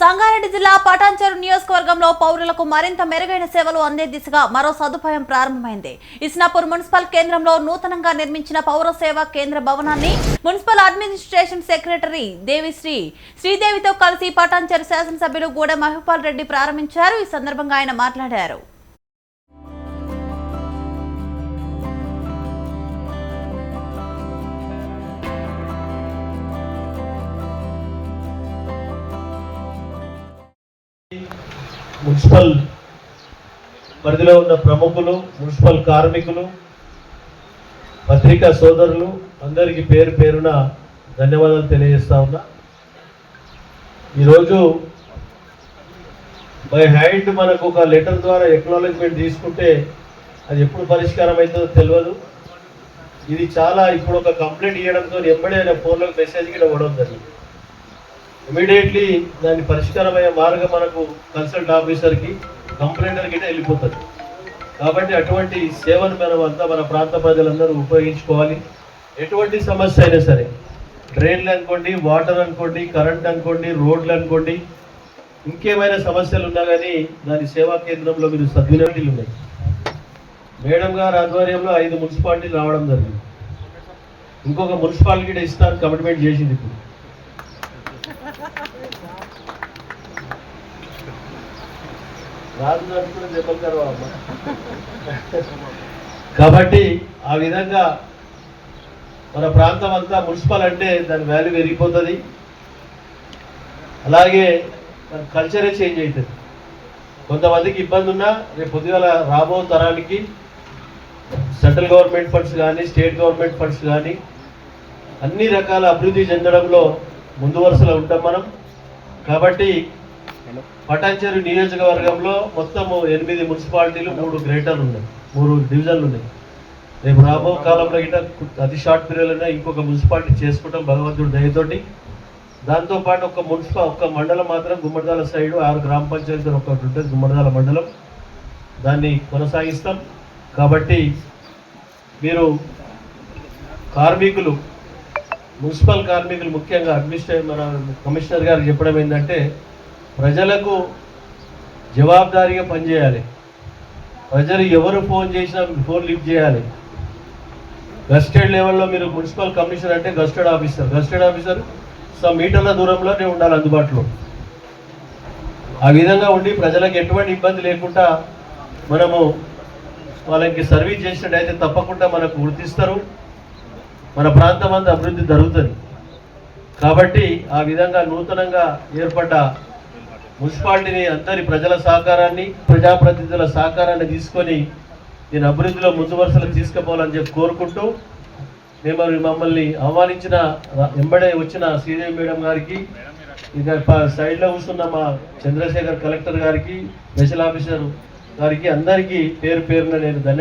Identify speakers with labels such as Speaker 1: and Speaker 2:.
Speaker 1: సంగారెడ్డి జిల్లా పటాన్చెరు నియోజకవర్గంలో పౌరులకు మరింత మెరుగైన సేవలు అందే దిశగా మరో సదుపాయం ప్రారంభమైంది. ఇస్నాపూర్ మున్సిపల్ కేంద్రంలో నూతనంగా నిర్మించిన పౌర సేవా కేంద్ర భవనాన్ని మున్సిపల్ అడ్మినిస్ట్రేషన్ సెక్రటరీ దేవిశ్రీ శ్రీదేవితో కలిసి పటాన్చెరు శాసనసభ్యులు గూడ మహిపాల్ రెడ్డి ప్రారంభించారు. ఈ సందర్భంగా ఆయన మాట్లాడారు.
Speaker 2: మున్సిపల్ పరిధిలో ఉన్న ప్రముఖులు మున్సిపల్ కార్మికులు పత్రికా సోదరులు అందరికీ పేరు పేరున ధన్యవాదాలు తెలియజేస్తా ఉన్నా. ఈరోజు బై హ్యాండ్ మనకు ఒక లెటర్ ద్వారా ఎక్నాలజ్మెంట్ తీసుకుంటే అది ఎప్పుడు పరిష్కారం అవుతుందో తెలియదు. ఇది చాలా ఇప్పుడు ఒక కంప్లైంట్ ఇవ్వడంతో ఎంబడే ఫోన్లోకి మెసేజ్ కూడా ఇవ్వడం జరిగింది. ఇమీడియట్లీ దాని పరిష్కారమయ్యే మార్గం మనకు కన్సల్ట్ ఆఫీసర్కి కంప్లైంటర్కి గిట్ట వెళ్ళిపోతుంది. కాబట్టి అటువంటి సేవను మనం అంతా మన ప్రాంత ప్రజలందరూ ఉపయోగించుకోవాలి. ఎటువంటి సమస్య అయినా సరే డ్రైన్లు అనుకోండి వాటర్ అనుకోండి కరెంట్ అనుకోండి రోడ్లు అనుకోండి ఇంకేమైనా సమస్యలు ఉన్నా కానీ దాని సేవా కేంద్రంలో మీరు సద్వినియోగాలు ఉన్నాయి. మేడం గారి ఆధ్వర్యంలో ఐదు మున్సిపాలిటీలు రావడం జరిగింది. ఇంకొక మున్సిపాలిటీ ఇస్తాను కమిట్మెంట్ చేసింది ఇప్పుడు. రాజు నడుపుకుని దెబ్బలు అమ్మ. కాబట్టి ఆ విధంగా మన ప్రాంతం అంతా మున్సిపల్ అంటే దాని వాల్యూ పెరిగిపోతుంది అలాగే మన కల్చరే చేంజ్ అవుతుంది కొంతమందికి ఇబ్బంది ఉన్నా రేపు పొద్దుగాల రాబో తరానికి సెంట్రల్ గవర్నమెంట్ ఫండ్స్ కానీ స్టేట్ గవర్నమెంట్ ఫండ్స్ కానీ అన్ని రకాల అభివృద్ధి చెందడంలో ముందు వరుసలో ఉంటాం మనం. కాబట్టి పటాన్చెరు నియోజకవర్గంలో మొత్తము ఎనిమిది మున్సిపాలిటీలు మూడు గ్రేటర్లు ఉన్నాయి. మూడు డివిజన్లు ఉన్నాయి. రేపు రాబో కాలంలో గిట్ట అతి షార్ట్ పీరియడ్లోనే ఇంకొక మున్సిపాలిటీ చేసుకుంటాం భగవంతుడి దయతోటి. దాంతోపాటు ఒక మున్సిపల్ ఒక మండలం మాత్రం గుమ్మడిదాల సైడు ఆరు గ్రామ పంచాయతీలు ఒకటి ఉంటుంది గుమ్మడిదాల మండలం. దాన్ని కొనసాగిస్తాం. కాబట్టి మీరు కార్మికులు మున్సిపల్ కార్మికులు ముఖ్యంగా అడ్మినిస్ట్రే మన కమిషనర్ గారు చెప్పడం ఏంటంటే ప్రజలకు జవాబుదారీగా పనిచేయాలి. ప్రజలు ఎవరు ఫోన్ చేసినా ఫోన్ లిఫ్ట్ చేయాలి. గస్టెడ్ లెవెల్లో మీరు మున్సిపల్ కమిషనర్ అంటే gazetted officer. Gazetted officer some మీటర్ల దూరంలోనే ఉండాలి అందుబాటులో. ఆ విధంగా ఉండి ప్రజలకు ఎటువంటి ఇబ్బంది లేకుండా మనము వాళ్ళకి సర్వీస్ చేసినట్టయితే తప్పకుండా మనకు గుర్తిస్తారు. మన ప్రాంతం అంతా అభివృద్ధి జరుగుతుంది. కాబట్టి ఆ విధంగా నూతనంగా ఏర్పడ్డ మున్సిపాలిటీని అందరి ప్రజల సహకారాన్ని ప్రజాప్రతినిధుల సహకారాన్ని తీసుకొని దీని అభివృద్ధిలో ముందు వరుసలకు తీసుకుపోవాలని చెప్పి కోరుకుంటూ మేము మమ్మల్ని ఆహ్వానించిన ఎంబడే వచ్చిన శ్రీదేవి మేడం గారికి ఇక సైడ్లో కూర్చున్న మా చంద్రశేఖర్ కలెక్టర్ గారికి స్పెషల్ ఆఫీసర్ గారికి అందరికీ పేరు పేరున నేను ధన్యవాదాలు